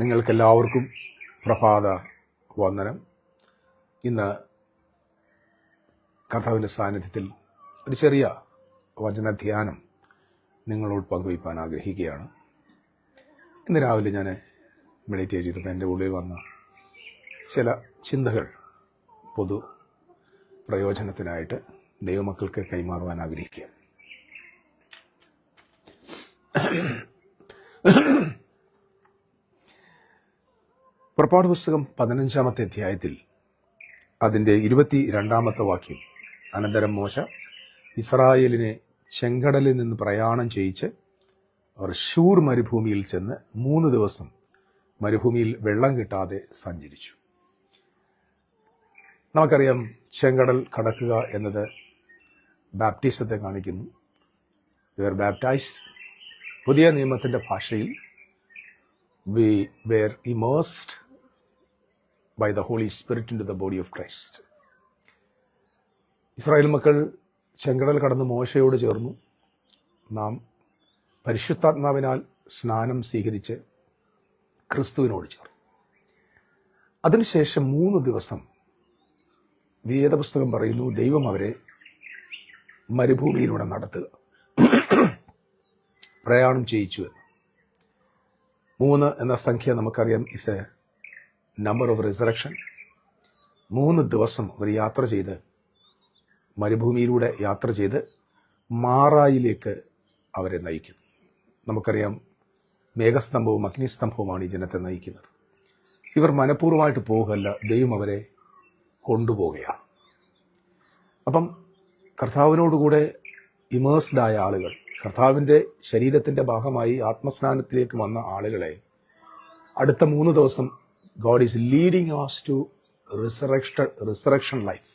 നിങ്ങൾക്കെല്ലാവർക്കും പ്രഭാത വന്ദനം. ഇന്ന് കർത്താവിന്റെ സാന്നിധ്യത്തിൽ ഒരു ചെറിയ വചനധ്യാനം നിങ്ങളോട് പങ്കുവയ്പ്പാൻ ആഗ്രഹിക്കുകയാണ്. ഇന്ന് രാവിലെ ഞാൻ മെഡിറ്റേറ്റ് ചെയ്തപ്പോൾ എന്റെ ഉള്ളിൽ വന്ന ചില ചിന്തകൾ പൊതു പ്രയോജനത്തിനായിട്ട് ദൈവമക്കൾക്ക് കൈമാറുവാൻ ആഗ്രഹിക്കുക പുറപ്പാട് പുസ്തകം പതിനഞ്ചാമത്തെ അധ്യായത്തിൽ അതിന്റെ ഇരുപത്തി രണ്ടാമത്തെ വാക്യം. അനന്തരം മോശ ഇസ്രായേലിനെ ചെങ്കടലിൽ നിന്ന് പ്രയാണം ചെയ്യിച്ച് അവർ ഷൂർ മരുഭൂമിയിൽ ചെന്ന് മൂന്ന് ദിവസം മരുഭൂമിയിൽ വെള്ളം കിട്ടാതെ സഞ്ചരിച്ചു. നമുക്കറിയാം ചെങ്കടൽ കടക്കുക എന്നത് ബാപ്റ്റിസത്തെ കാണിക്കുന്നു. വേർ ബാപ്റ്റൈസ്ഡ് പുതിയ നിയമത്തിന്റെ ഭാഷയിൽ we were immersed by the Holy Spirit into the body of Christ Israel മക്കൾ ചെങ്കടൽ കടന്ന് മോശയോട് ചേർന്നു. നാം പരിശുദ്ധാത്മാവിനാൽ സ്നാനം സ്വീകരിച്ച് ക്രിസ്തുവിനോട് ചേർന്നു. അതിനുശേഷം മൂന്ന് ദിവസം വേദപുസ്തകം പറയുന്നു ദൈവം അവരെ മരുഭൂമിയിലൂടെ നടത്തുക. പ്രയാണം ചെയ്യിച്ചു എന്ന്. മൂന്ന് എന്ന സംഖ്യ നമുക്കറിയാം is a number of resurrection മൂന്ന് ദിവസം അവർ യാത്ര ചെയ്ത് മരുഭൂമിയിലൂടെ യാത്ര ചെയ്ത് മാറായിലേക്ക് അവരെ നയിക്കുന്നു. നമുക്കറിയാം മേഘസ്തംഭവും അഗ്നിസ്തംഭവുമാണ് ഈ ജനത്തെ നയിക്കുന്നത്. ഇവർ മനഃപൂർവമായിട്ട് പോകുകയല്ല ദൈവം അവരെ കൊണ്ടുപോവുകയാണ്. അപ്പം കർത്താവിനോടുകൂടെ ഇമേഴ്സ്ഡായ ആളുകൾ കർത്താവിന്റെ ശരീരത്തിന്റെ ഭാഗമായി ആത്മസ്നാനത്തിലേക്ക് വന്ന ആളുകളെ അടുത്ത മൂന്ന് ദിവസം God is leading as to resurrection resurrection life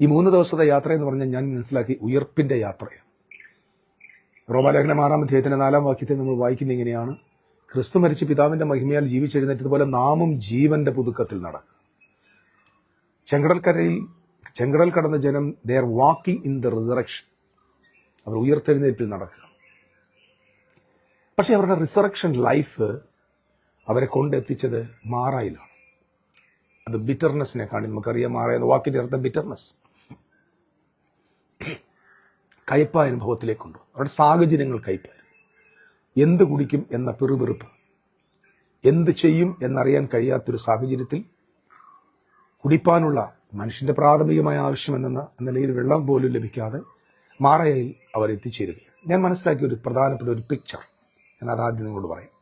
ഈ മൂന്ന് ദിവസത്തെ യാത്ര എന്ന് പറഞ്ഞാൽ ഞാൻ മനസ്സിലാക്കി ഉയർപ്പിന്റെ യാത്രയാണ്. റോമാലേഖനം ആറാം അധ്യായത്തിന്റെ നാലാം വാക്യത്തെ നമ്മൾ വായിക്കുന്ന ഇങ്ങനെയാണ് ക്രിസ്തു മരിച്ച് പിതാവിന്റെ മഹിമയാൽ ജീവിച്ചെഴുന്നേറ്റതുപോലെ നാമും ജീവന്റെ പുതുക്കത്തിൽ നടക്കും. ചെങ്കടൽക്കരയിൽ ചെങ്കടൽ കടന്ന ജനം they are walking in the resurrection അവർ ഉയർത്തെഴുന്നേൽപ്പിൽ നടക്കുക. പക്ഷേ അവരുടെ റിസറക്ഷൻ ലൈഫ് അവരെ കൊണ്ടെത്തിച്ചത് മാറായിലാണ്. അത് ബിറ്റർനെസ്സിനെ കാണി. നമുക്കറിയാം മാറ എന്ന വാക്കിന്റെ അർത്ഥം ബിറ്റർനെസ് കയ്പായ അനുഭവത്തിലേക്ക് കൊണ്ടുവന്നു അവരുടെ സാഹചര്യങ്ങൾ കയ്പായിരുന്നു. എന്ത് കുടിക്കും എന്ന പെറുപെറുപ്പ്. എന്ത് ചെയ്യും എന്നറിയാൻ കഴിയാത്തൊരു സാഹചര്യത്തിൽ കുടിപ്പാനുള്ള മനുഷ്യന്റെ പ്രാഥമികമായ ആവശ്യം എന്ന നിലയിൽ വെള്ളം പോലും ലഭിക്കാതെ മാറയിൽ അവർ എത്തിച്ചേരുകയാണ് ഞാൻ മനസ്സിലാക്കിയ ഒരു പ്രധാനപ്പെട്ട ഒരു പിക്ചർ ഞാൻ അതാദ്യം നിങ്ങളോട് പറയാം.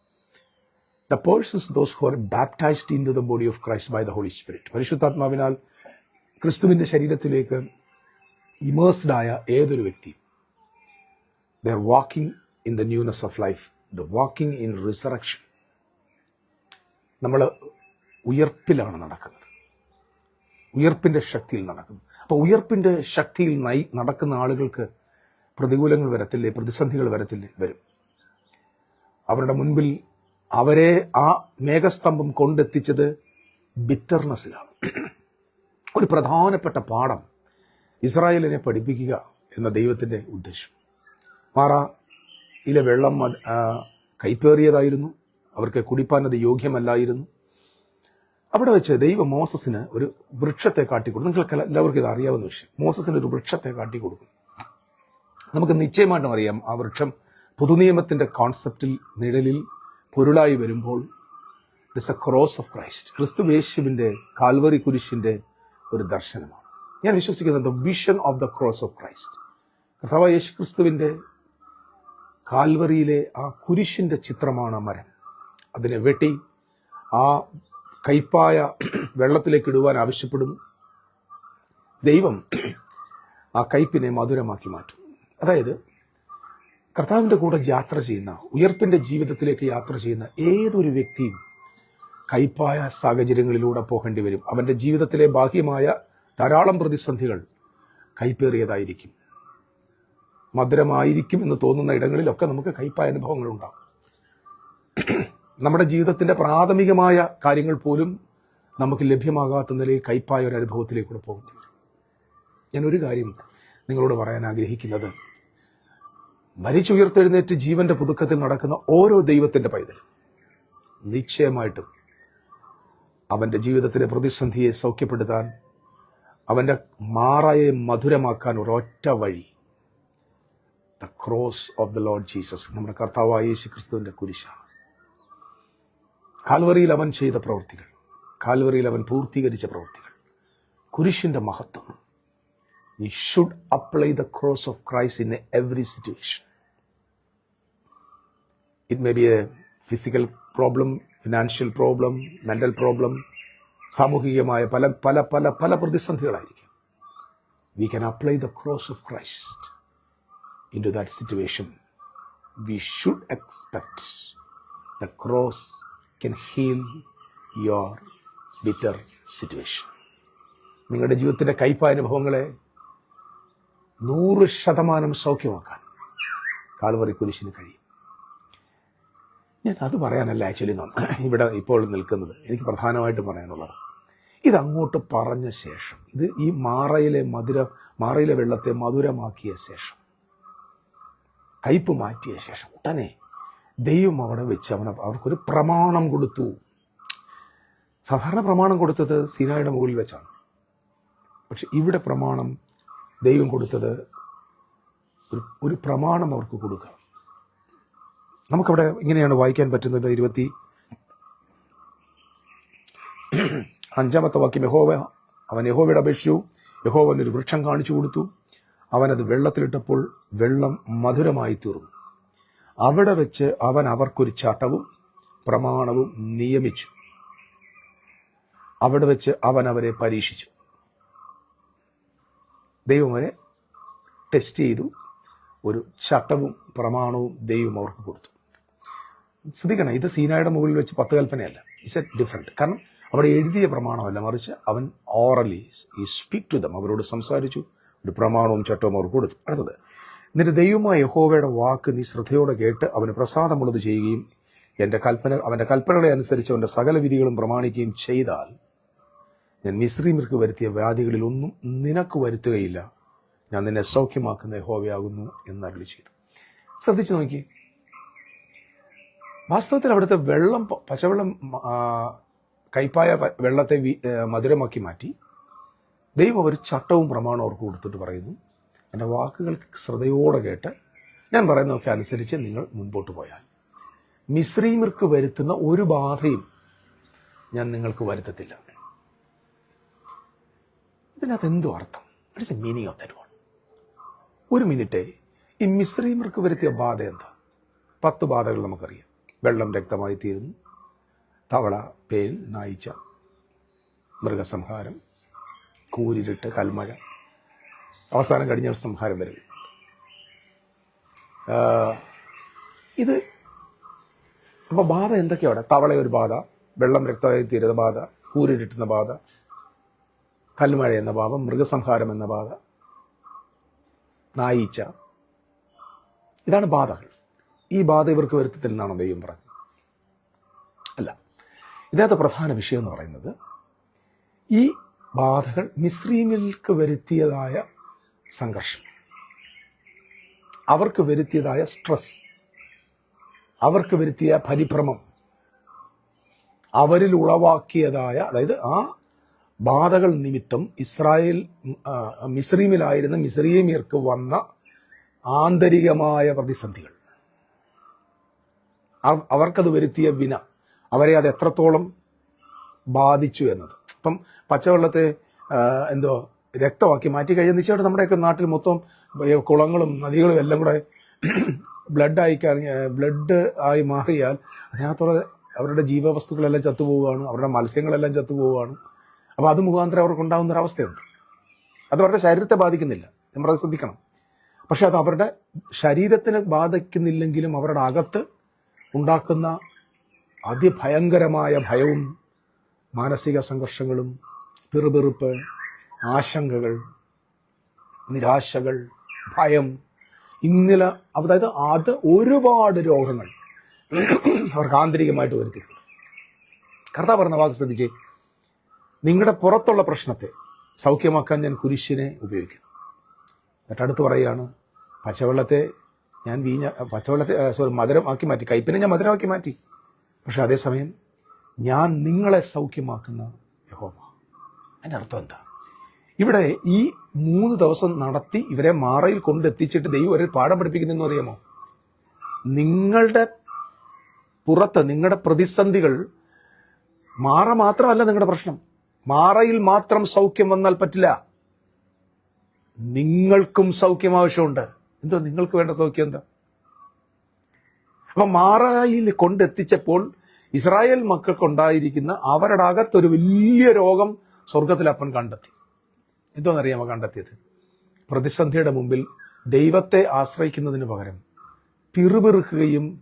The persons those who are baptised into the body of Christ by the Holy Spirit പരിശുദ്ധാത്മാവിനാൽ ക്രിസ്തുവിന്റെ ശരീരത്തിലേക്ക് ഇമേഴ്സ്ഡ് ആയ ഏതൊരു വ്യക്തിയും the are walking in the newness of life the walking in resurrection നമ്മൾ ഉയർപ്പിലാണ് നടക്കുന്നത്. ഉയർപ്പിന്റെ ശക്തിയിൽ നടക്കുന്നു. അപ്പോൾ ഉയർപ്പിന്റെ ശക്തിയിൽ നയി നടക്കുന്ന ആളുകൾക്ക് പ്രതികൂലങ്ങൾ വരത്തില്ലേ? പ്രതിസന്ധികൾ വരത്തില്ലേ? വരും. അവരുടെ മുൻപിൽ അവരെ ആ മേഘസ്തംഭം കൊണ്ടെത്തിച്ചത് ബിറ്റർനെസ്സിലാണ് ഒരു പ്രധാനപ്പെട്ട പാഠം ഇസ്രായേലിനെ പഠിപ്പിക്കുക എന്ന ദൈവത്തിന്റെ ഉദ്ദേശം. ഇല വെള്ളം കൈപ്പേറിയതായിരുന്നു. അവർക്ക് കുടിപ്പാൻ അത് യോഗ്യമല്ലായിരുന്നു. അവിടെ വെച്ച് ദൈവം മോസസിന് ഒരു വൃക്ഷത്തെ കാട്ടിക്കൊടുക്കും. നിങ്ങൾക്ക് എല്ലാവർക്കും ഇത് അറിയാവുന്ന വിഷയം. മോസസിന് ഒരു വൃക്ഷത്തെ കാട്ടിക്കൊടുക്കും. നമുക്ക് നിശ്ചയമായിട്ടും അറിയാം ആ വൃക്ഷം പുതുനിയമത്തിന്റെ കോൺസെപ്റ്റിൽ നിഴലിൽ പൊരുളായി വരുമ്പോൾ this a cross of Christ ക്രിസ്തു യേശുവിന്റെ കാൽവറി കുരിശിന്റെ ഒരു ദർശനമാണ്. ഞാൻ വിശ്വസിക്കുന്നത് the vision of the cross of Christ കർത്താവ് യേശു ക്രിസ്തുവിന്റെ കാൽവറിയിലെ ആ കുരിശിന്റെ ചിത്രമാണ് മരം. അതിനെ വെട്ടി ആ കയ്പായ വെള്ളത്തിലേക്ക് ഇടുവാൻ ആവശ്യപ്പെടുന്നു. ദൈവം ആ കയ്പിനെ മധുരമാക്കി മാറ്റും. അതായത് കർത്താവിന്റെ കൂടെ യാത്ര ചെയ്യുന്ന ഉയർപ്പിന്റെ ജീവിതത്തിലേക്ക് യാത്ര ചെയ്യുന്ന ഏതൊരു വ്യക്തിയും കൈപ്പായ സാഹചര്യങ്ങളിലൂടെ പോകേണ്ടി വരും. അവന്റെ ജീവിതത്തിലെ ബാഹ്യമായ ധാരാളം പ്രതിസന്ധികൾ കൈപ്പേറിയതായിരിക്കും. മധുരമായിരിക്കും എന്ന് തോന്നുന്ന ഇടങ്ങളിലൊക്കെ നമുക്ക് കൈപ്പായ അനുഭവങ്ങൾ ഉണ്ടാകും നമ്മുടെ ജീവിതത്തിന്റെ പ്രാഥമികമായ കാര്യങ്ങൾ പോലും നമുക്ക് ലഭ്യമാകാത്ത നിലയിൽ കൈപ്പായ ഒരു അനുഭവത്തിലേക്കൂടെ പോകേണ്ടി വരും. ഞാൻ ഒരു കാര്യം നിങ്ങളോട് പറയാൻ ആഗ്രഹിക്കുന്നത്. മരിച്ചുയർത്തെഴുന്നേറ്റ് ജീവന്റെ പുതുക്കത്തിൽ നടക്കുന്ന ഓരോ ദൈവത്തിന്റെ പൈതൽ. നിശ്ചയമായിട്ടും അവന്റെ ജീവിതത്തിലെ പ്രതിസന്ധിയെ സൗഖ്യപ്പെടുത്താൻ അവന്റെ മാറയെ മധുരമാക്കാൻ ഒരൊറ്റ വഴി the cross of the Lord Jesus നമ്മുടെ കർത്താവായ യേശു ക്രിസ്തുവിന്റെ കുരിശാണ്. കാൽവറിയിൽ അവൻ ചെയ്ത പ്രവൃത്തികൾ കാൽവറിയിൽ അവൻ പൂർത്തീകരിച്ച പ്രവൃത്തികൾ കുരിശിന്റെ മഹത്വം. You should apply the cross of Christ in every situation it may be a physical problem financial problem mental problem സാമൂഹികമായ പല പല പല പല പ്രതിസന്ധികളായിരിക്കും. We can apply the cross of Christ into that situation we should expect the cross can heal your bitter situation നിങ്ങളുടെ ജീവിതത്തിന്റെ കയ്പാനുഭവങ്ങളെ നൂറ് ശതമാനം സൗഖ്യമാക്കാൻ Calvary കുരിശിന് കഴിയും. ഞാൻ അത് പറയാനല്ല ആക്ച്വലി ഇവിടെ ഇപ്പോൾ നിൽക്കുന്നത് എനിക്ക് പ്രധാനമായിട്ട് പറയാനുള്ളത് ഇതങ്ങോട്ട് പറഞ്ഞ ശേഷം ഇത് ഈ മാറയിലെ മധുര മാറയിലെ വെള്ളത്തെ മധുരമാക്കിയ ശേഷം കയ്പ് മാറ്റിയ ശേഷം ഉടനെ ദൈവം അവിടെ വെച്ച് അവൻ അവർക്കൊരു പ്രമാണം കൊടുത്തു. സാധാരണ പ്രമാണം കൊടുത്തത് സിനായുടെ മുകളിൽ വെച്ചാണ്. പക്ഷെ ഇവിടെ പ്രമാണം ദൈവം കൊടുത്തത് ഒരു ഒരു പ്രമാണം അവർക്ക് കൊടുക്കുക. നമുക്കവിടെ ഇങ്ങനെയാണ് വായിക്കാൻ പറ്റുന്നത് ഇരുപത്തി അഞ്ചാമത്തെ വാക്യം. യഹോവ അവൻ യഹോവയുടെ അപേക്ഷിച്ചു. യഹോവൻ ഒരു വൃക്ഷം കാണിച്ചു കൊടുത്തു. അവനത് വെള്ളത്തിലിട്ടപ്പോൾ വെള്ളം മധുരമായി തീർന്നു അവിടെ വെച്ച് അവൻ അവർക്കൊരു ചട്ടവും പ്രമാണവും നിയമിച്ചു. അവിടെ വെച്ച് അവൻ അവരെ പരീക്ഷിച്ചു. ദൈവം അവനെ ടെസ്റ്റ് ചെയ്തു. ഒരു ചട്ടവും പ്രമാണവും ദൈവം അവർക്ക് കൊടുത്തു. ശ്രദ്ധിക്കണം ഇത് സീനായുടെ മുകളിൽ വെച്ച് പത്ത് കൽപ്പനയല്ല. ഇറ്റ്സ് എ ഡിഫറെന്റ് കാരണം അവിടെ എഴുതിയ പ്രമാണമല്ല മറിച്ച് അവൻ orally he speak to them അവരോട് സംസാരിച്ചു ഒരു പ്രമാണവും ചട്ടവും അവർക്ക് കൊടുത്തു. അടുത്തത് എന്നിട്ട് ദൈവമായ യഹോവയുടെ വാക്ക് നീ ശ്രദ്ധയോടെ കേട്ട് അവന് പ്രസാദമുള്ളത് ചെയ്യുകയും എന്റെ കൽപ്പന അവന്റെ കൽപ്പനകളെ അനുസരിച്ച് അവന്റെ സകല വിധികളും പ്രമാണിക്കുകയും ചെയ്താൽ ഞാൻ മിശ്രീമിർക്ക് വരുത്തിയ വ്യാധികളിൽ ഒന്നും നിനക്ക് വരുത്തുകയില്ല. ഞാൻ നിന്നെ സൗഖ്യമാക്കുന്ന ഹോവയാകുന്നു എന്ന് അരുളി ചെയ്തു. ശ്രദ്ധിച്ചു നോക്കി. വാസ്തവത്തിൽ അവിടുത്തെ വെള്ളം പച്ചവെള്ളം കൈപ്പായ വെള്ളത്തെ മധുരമാക്കി മാറ്റി. ദൈവം ഒരു ചട്ടവും പ്രമാണവും അവർക്ക് കൊടുത്തിട്ട് പറയുന്നു. എന്റെ വാക്കുകൾ ശ്രദ്ധയോടെ കേട്ട് ഞാൻ പറയുന്നതൊക്കെ അനുസരിച്ച് നിങ്ങൾ മുൻപോട്ട് പോയാൽ. മിശ്രീമിർക്ക് വരുത്തുന്ന ഒരു ബാധയും ഞാൻ നിങ്ങൾക്ക് വരുത്തത്തില്ല. ഇതിനകത്ത് എന്തോ അർത്ഥം? It's a meaning of that one ഒരു മിനിറ്റ്. ഈ മിശ്രീമർക്ക് വരുത്തിയ ബാധ എന്താ? പത്ത് ബാധകൾ നമുക്കറിയാം. വെള്ളം രക്തമായി തീരുന്നു. തവള പേൻ നായിച്ച മൃഗസംഹാരം കൂരിരുട്ട് കൽമഴ. അവസാനം കഴിഞ്ഞ സംഹാരം വരെ. ഇത് അപ്പോൾ ബാധ എന്തൊക്കെയാണ് തവള ഒരു ബാധ വെള്ളം രക്തമായി തീരുന്ന ബാധ കൂരിരുട്ടുന്ന ബാധ കൽമഴ എന്ന പാപം മൃഗസംഹാരം എന്ന ബാധ നായീച്ച. ഇതാണ് ബാധകൾ. ഈ ബാധ ഇവർക്ക് വരുത്തത്തില്ലെന്നാണ് ദൈവം പറഞ്ഞത്. അല്ല ഇതിനകത്ത് പ്രധാന വിഷയം എന്ന് പറയുന്നത് ഈ ബാധകൾ മിസ്രീമിൽക്ക് വരുത്തിയതായ സംഘർഷം. അവർക്ക് വരുത്തിയതായ സ്ട്രെസ്. അവർക്ക് വരുത്തിയ പരിഭ്രമം. അവരിൽ ഉളവാക്കിയതായ അതായത് ആ ബാധകൾ നിമിത്തം ഇസ്രായേൽ മിസ്രീമിലായിരുന്ന മിസ്രീമിയർക്ക് വന്ന ആന്തരികമായ പ്രതിസന്ധികൾ. അവ- അവർക്കത് വരുത്തിയ വിന അവരെ അത് എത്രത്തോളം ബാധിച്ചു എന്നത്. അപ്പം പച്ചവെള്ളത്തെ എന്തോ രക്തമാക്കി മാറ്റി കഴിഞ്ഞ നിശ്ചയമായിട്ട് നമ്മുടെയൊക്കെ നാട്ടിൽ മൊത്തം കുളങ്ങളും നദികളും എല്ലാം കൂടെ ബ്ലഡ് ആയി ബ്ലഡ് ആയി മാറിയാൽ അതിനകത്തുള്ള അവരുടെ ജീവവസ്തുക്കളെല്ലാം ചത്തുപോവുകയാണ് അവരുടെ മത്സ്യങ്ങളെല്ലാം ചത്തുപോവുകയാണ്. അപ്പോൾ അത് മുഖാന്തരം അവർക്ക് ഉണ്ടാകുന്ന ഒരു അവസ്ഥയുണ്ട്. അത് അവരുടെ ശരീരത്തെ ബാധിക്കുന്നില്ല. നമ്മളത് ശ്രദ്ധിക്കണം. പക്ഷെ അത് അവരുടെ ശരീരത്തിന് ബാധിക്കുന്നില്ലെങ്കിലും അവരുടെ അകത്ത് ഉണ്ടാക്കുന്ന അതിഭയങ്കരമായ ഭയവും മാനസിക സംഘർഷങ്ങളും പിറുപിറുപ്പ് ആശങ്കകൾ നിരാശകൾ ഭയം ഇന്നില അതായത് അത് ഒരുപാട് രോഗങ്ങൾ അവർക്ക് ആന്തരികമായിട്ട് വരുത്തിയിട്ടുണ്ട്. കർത്താവ് പറഞ്ഞ വാക്ക് ശ്രദ്ധിച്ചേ. നിങ്ങളുടെ പുറത്തുള്ള പ്രശ്നത്തെ സൗഖ്യമാക്കാൻ ഞാൻ കുരിശിനെ ഉപയോഗിക്കുന്നു. എന്നിട്ട് അടുത്ത് പറയുകയാണ് പച്ചവെള്ളത്തെ ഞാൻ വീഞ്ഞ പച്ചവെള്ളത്തെ സോറി മധുരമാക്കി മാറ്റി. കയ്പിനെ ഞാൻ മധുരമാക്കി മാറ്റി. പക്ഷെ അതേസമയം ഞാൻ നിങ്ങളെ സൗഖ്യമാക്കുന്ന യഹോമ അതിന്റെ അർത്ഥം എന്താ? ഇവിടെ ഈ മൂന്ന് ദിവസം നടത്തി ഇവരെ മാറയിൽ കൊണ്ടെത്തിച്ചിട്ട് ദൈവം ഒരു പാഠം പഠിപ്പിക്കുന്നതെന്ന് അറിയാമോ? നിങ്ങളുടെ പുറത്ത് നിങ്ങളുടെ പ്രതിസന്ധികൾ മാറ മാത്രമല്ല നിങ്ങളുടെ പ്രശ്നം. മാറയിൽ മാത്രം സൗഖ്യം വന്നാൽ പറ്റില്ല. നിങ്ങൾക്കും സൗഖ്യം ആവശ്യമുണ്ട്. എന്തോ നിങ്ങൾക്ക് വേണ്ട സൗഖ്യം എന്താ? അപ്പൊ മാറയിൽ കൊണ്ടെത്തിച്ചപ്പോൾ ഇസ്രായേൽ മക്കൾക്കുണ്ടായിരിക്കുന്ന അവരുടെ അകത്തൊരു വലിയ രോഗം സ്വർഗത്തിൽ അപ്പൻ കണ്ടെത്തി. എന്തോന്നറിയാമോ കണ്ടെത്തിയത്? പ്രതിസന്ധിയുടെ മുമ്പിൽ ദൈവത്തെ ആശ്രയിക്കുന്നതിന് പകരം പിറുപിറുക്കുകയും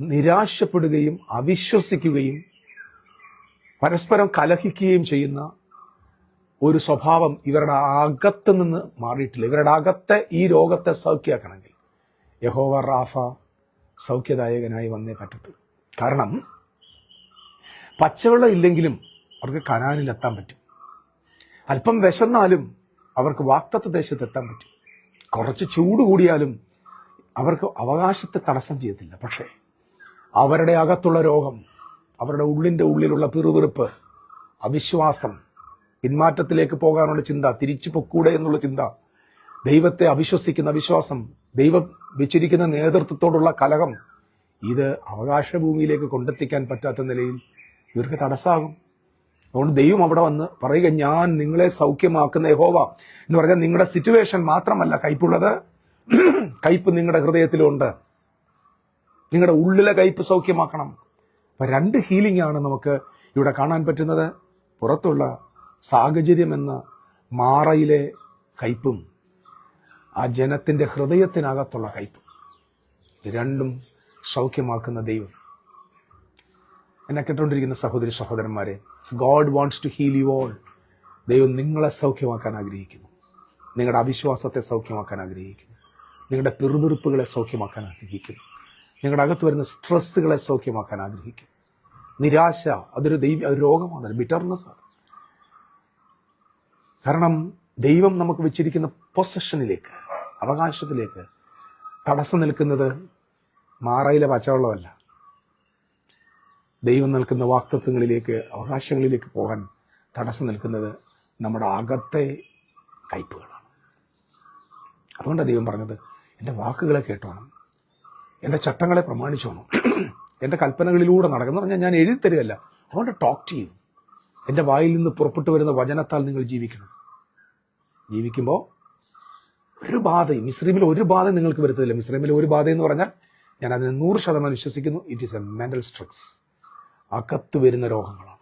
നിരാശപ്പെടുകയും അവിശ്വസിക്കുകയും പരസ്പരം കലഹിക്കുകയും ചെയ്യുന്ന ഒരു സ്വഭാവം ഇവരുടെ അകത്ത് നിന്ന് മാറിയിട്ടില്ല. ഇവരുടെ അകത്തെ ഈ രോഗത്തെ സൗഖ്യമാക്കണമെങ്കിൽ യഹോവ റാഫ സൗഖ്യദായകനായി വന്നേ പറ്റത്തുള്ളൂ കാരണം പച്ചവെള്ളം ഇല്ലെങ്കിലും അവർക്ക് കനാനിലെത്താൻ പറ്റും. അല്പം വിശന്നാലും അവർക്ക് വാക്തത്വ ദേശത്ത് എത്താൻ പറ്റും. കുറച്ച് ചൂട് കൂടിയാലും അവർക്ക് അവകാശത്തെ തടസ്സം ചെയ്യത്തില്ല. പക്ഷേ അവരുടെ അകത്തുള്ള രോഗം അവരുടെ ഉള്ളിന്റെ ഉള്ളിലുള്ള പിറുപിറുപ്പ് അവിശ്വാസം പിന്മാറ്റത്തിലേക്ക് പോകാനുള്ള ചിന്ത തിരിച്ചു പൊക്കൂടെ എന്നുള്ള ചിന്ത ദൈവത്തെ അവിശ്വസിക്കുന്ന വിശ്വാസം ദൈവം വെച്ചിരിക്കുന്ന നേതൃത്വത്തോടുള്ള കലഹം ഇത് അവകാശ ഭൂമിയിലേക്ക് കൊണ്ടെത്തിക്കാൻ പറ്റാത്ത നിലയിൽ ഇവർക്ക് തടസ്സാകും. അതുകൊണ്ട് ദൈവം അവിടെ വന്ന് പറയുക ഞാൻ നിങ്ങളെ സൗഖ്യമാക്കുന്ന യഹോവ എന്ന് പറഞ്ഞാൽ നിങ്ങളുടെ സിറ്റുവേഷൻ മാത്രമല്ല കയ്പുള്ളത്. കയ്പ് നിങ്ങളുടെ ഹൃദയത്തിലുണ്ട്. നിങ്ങളുടെ ഉള്ളിലെ കയ്പ് സൗഖ്യമാക്കണം. അപ്പൊ രണ്ട് ഹീലിംഗ് ആണ് നമുക്ക് ഇവിടെ കാണാൻ പറ്റുന്നത്. പുറത്തുള്ള സാഹചര്യം എന്ന മാറയിലെ കയ്പും ആ ജനത്തിന്റെ ഹൃദയത്തിനകത്തുള്ള കയ്പും രണ്ടും സൗഖ്യമാക്കുന്ന ദൈവം. എന്നെ കേട്ടുകൊണ്ടിരിക്കുന്ന സഹോദരി സഹോദരന്മാരെ God wants to heal you all ദൈവം നിങ്ങളെ സൗഖ്യമാക്കാൻ ആഗ്രഹിക്കുന്നു. നിങ്ങളുടെ അവിശ്വാസത്തെ സൗഖ്യമാക്കാൻ ആഗ്രഹിക്കുന്നു. നിങ്ങളുടെ പിറുപിറുപ്പുകളെ സൗഖ്യമാക്കാൻ ആഗ്രഹിക്കുന്നു. നിങ്ങളുടെ അകത്ത് വരുന്ന സ്ട്രെസ്സുകളെ സൗഖ്യമാക്കാൻ ആഗ്രഹിക്കും. നിരാശ അതൊരു ദൈവ ഒരു രോഗമാണ് ബിറ്റർനെസ് ആണ്. കാരണം ദൈവം നമുക്ക് വെച്ചിരിക്കുന്ന പൊസഷനിലേക്ക് അവകാശത്തിലേക്ക് തടസ്സം നിൽക്കുന്നത് മാറയിലെ പച്ചവെള്ളമല്ല. ദൈവം നൽകുന്ന വാക്തത്വങ്ങളിലേക്ക് അവകാശങ്ങളിലേക്ക് പോകാൻ തടസ്സം നിൽക്കുന്നത് നമ്മുടെ അകത്തെ കയ്പുകളാണ്. അതുകൊണ്ടാണ് ദൈവം പറഞ്ഞത് എന്റെ വാക്കുകളെ കേട്ടോണം. എന്റെ ചട്ടങ്ങളെ പ്രമാണിച്ചോണം. എന്റെ കൽപ്പനകളിലൂടെ നടക്കുന്ന പറഞ്ഞാൽ ഞാൻ എഴുതി തരികയല്ല. അതുകൊണ്ട് ടോക്ക് ടു യു എന്റെ വായിൽ നിന്ന് പുറപ്പെട്ടു വരുന്ന വചനത്താൽ നിങ്ങൾ ജീവിക്കണം. ജീവിക്കുമ്പോൾ ഒരു ബാധയും മിശ്രീമിൽ ഒരു ബാധ നിങ്ങൾക്ക് വരുത്തില്ല മിശ്രീമിൽ ഒരു ബാധ എന്ന് പറഞ്ഞാൽ ഞാൻ അതിനെ നൂറ് ശതമാനം വിശ്വസിക്കുന്നു. It is a mental stress അകത്ത് വരുന്ന രോഗങ്ങളാണ്.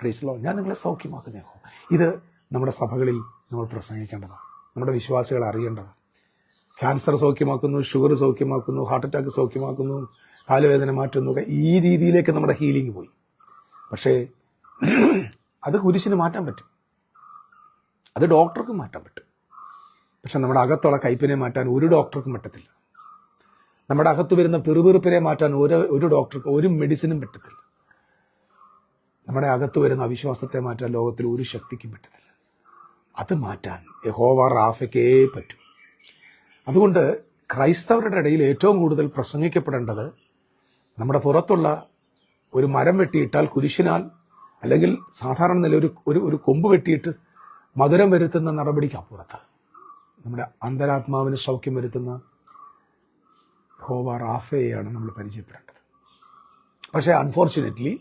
പ്രീസ്ലോ ഞാൻ നിങ്ങളെ സൗഖ്യമാക്കുന്നേ ഇത് നമ്മുടെ സഭകളിൽ നമ്മൾ പ്രസംഗിക്കേണ്ടതാണ്. നമ്മുടെ വിശ്വാസികളെ അറിയേണ്ടതാണ്. ക്യാൻസർ സൗഖ്യമാക്കുന്നു ഷുഗർ സൗഖ്യമാക്കുന്നു ഹാർട്ട് അറ്റാക്ക് സൗഖ്യമാക്കുന്നു കാലുവേദന മാറ്റുന്നു ഈ രീതിയിലേക്ക് നമ്മുടെ ഹീലിംഗ് പോയി. പക്ഷേ അത് കുരിശിന് മാറ്റാൻ പറ്റും. അത് ഡോക്ടർക്ക് മാറ്റാൻ പറ്റും. പക്ഷെ നമ്മുടെ അകത്തുള്ള കയ്പിനെ മാറ്റാൻ ഒരു ഡോക്ടർക്കും പറ്റത്തില്ല. നമ്മുടെ അകത്ത് വരുന്ന പിറുപിറുപ്പിനെ മാറ്റാൻ ഒരു ഒരു ഡോക്ടർക്ക് ഒരു മെഡിസിനും പറ്റത്തില്ല. നമ്മുടെ അകത്ത് വരുന്ന അവിശ്വാസത്തെ മാറ്റാൻ ലോകത്തിൽ ഒരു ശക്തിക്കും പറ്റത്തില്ല. അത് മാറ്റാൻ യഹോവ റാഫയ്ക്കേ പറ്റൂ. അതുകൊണ്ട് ക്രൈസ്തവരുടെ ഇടയിൽ ഏറ്റവും കൂടുതൽ പ്രസംഗിക്കപ്പെടേണ്ടത് നമ്മുടെ പുറത്തുള്ള ഒരു മരം വെട്ടിയിട്ടാൽ കുരിശിനാൽ അല്ലെങ്കിൽ സാധാരണ നില ഒരു ഒരു കൊമ്പ് വെട്ടിയിട്ട് മധുരം വരുത്തുന്ന നടപടിക്ക് അപ്പുറത്ത്. നമ്മുടെ അന്തരാത്മാവിന് സൗഖ്യം വരുത്തുന്ന ഹോവ റാഫയെയാണ് നമ്മൾ പരിചയപ്പെടേണ്ടത്. പക്ഷേ അൺഫോർച്ചുനേറ്റ്ലി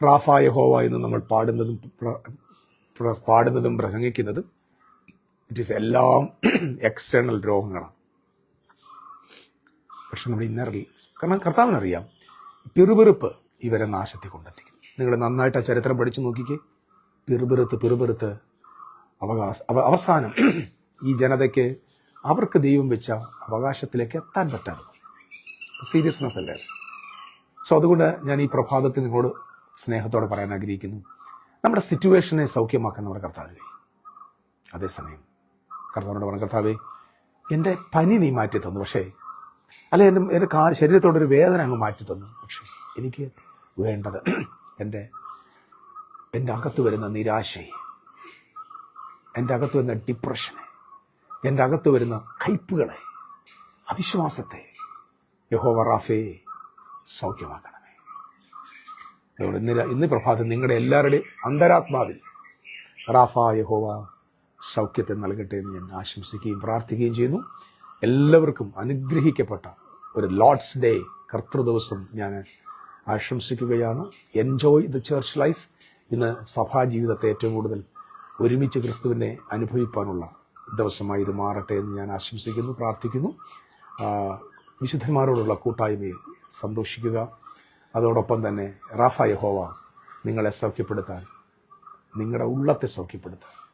റാഫായ ഹോവ എന്ന് നമ്മൾ പാടുന്നതും പാടുന്നതും പ്രസംഗിക്കുന്നതും ഇറ്റ് ഈസ് എല്ലാം എക്സ്റ്റേണൽ രോഗങ്ങളാണ്. പക്ഷെ നമ്മുടെ ഇന്നറിൽ കാരണം കർത്താവിനറിയാം പിറുപിറുപ്പ് ഇവരെ നാശത്തിൽ കൊണ്ടെത്തിക്കും. നിങ്ങൾ നന്നായിട്ട് ആ ചരിത്രം പഠിച്ചു നോക്കിക്കേ. പിറുപിറുത്ത് പിറുപിറുത്ത് അവകാശ അവ- അവസാനം ഈ ജനതയ്ക്ക് അവർക്ക് ദൈവം വെച്ച അവകാശത്തിലേക്ക് എത്താൻ പറ്റാതെ പോയി. സീരിയസ്നെസ് അല്ലേ സോ അതുകൊണ്ട് ഞാൻ ഈ പ്രഭാതത്തിൽ നിങ്ങളോട് സ്നേഹത്തോടെ പറയാൻ ആഗ്രഹിക്കുന്നു. നമ്മുടെ സിറ്റുവേഷനെ സൗഖ്യമാക്കാൻ നമ്മുടെ കർത്താവ് കഴിയും. അതേസമയം കർത്താവിനോട് പറഞ്ഞു കർത്താവേ എന്റെ പനി നീ മാറ്റി തന്നു പക്ഷേ അല്ലെ എന്റെ എന്റെ കാ ശരീരത്തോടൊരു വേദന അങ്ങ് മാറ്റി തന്നു പക്ഷേ എനിക്ക് വേണ്ടത് എന്റെ എന്റെ അകത്ത് വരുന്ന നിരാശയെ എന്റെ അകത്ത് വരുന്ന ഡിപ്രഷനെ എന്റെ അകത്ത് വരുന്ന കയ്പുകളെ അവിശ്വാസത്തെ യഹോവ റാഫേ സൗഖ്യമാക്കണമേ. അതുകൊണ്ട് ഇന്ന് ഇന്ന് പ്രഭാതം നിങ്ങളുടെ എല്ലാവരുടെയും അന്തരാത്മാവിൽ റാഫ യഹോവ സൗഖ്യത്തെ നൽകട്ടെ എന്ന് ഞാൻ ആശംസിക്കുകയും പ്രാർത്ഥിക്കുകയും ചെയ്യുന്നു. എല്ലാവർക്കും അനുഗ്രഹിക്കപ്പെട്ട ഒരു ലോർഡ്സ് ഡേ കർത്തൃദിവസം ഞാൻ ആശംസിക്കുകയാണ്. എൻജോയ് ദ ചേർച്ച് ലൈഫ് ഇന്ന് സഭാ ജീവിതത്തെ ഏറ്റവും കൂടുതൽ ഒരുമിച്ച് ക്രിസ്തുവിനെ അനുഭവിക്കാനുള്ള ദിവസമായി ഇത് മാറട്ടെ എന്ന് ഞാൻ ആശംസിക്കുന്നു പ്രാർത്ഥിക്കുന്നു. വിശുദ്ധന്മാരോടുള്ള കൂട്ടായ്മയിൽ സന്തോഷിക്കുക. അതോടൊപ്പം തന്നെ റാഫ യഹോവ നിങ്ങളെ സൗഖ്യപ്പെടുത്താൻ നിങ്ങളുടെ ഉള്ളത്തെ സൗഖ്യപ്പെടുത്താൻ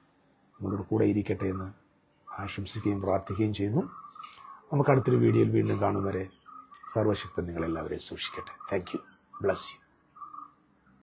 നിങ്ങളുടെ കൂടെ ഇരിക്കട്ടെ എന്ന് ആശംസിക്കുകയും പ്രാർത്ഥിക്കുകയും ചെയ്യുന്നു. നമുക്ക് അടുത്തൊരു വീഡിയോയിൽ വീണ്ടും കാണും വരെ സർവശക്തൻ നിങ്ങളെല്ലാവരെയും സൂക്ഷിക്കട്ടെ. Thank you bless you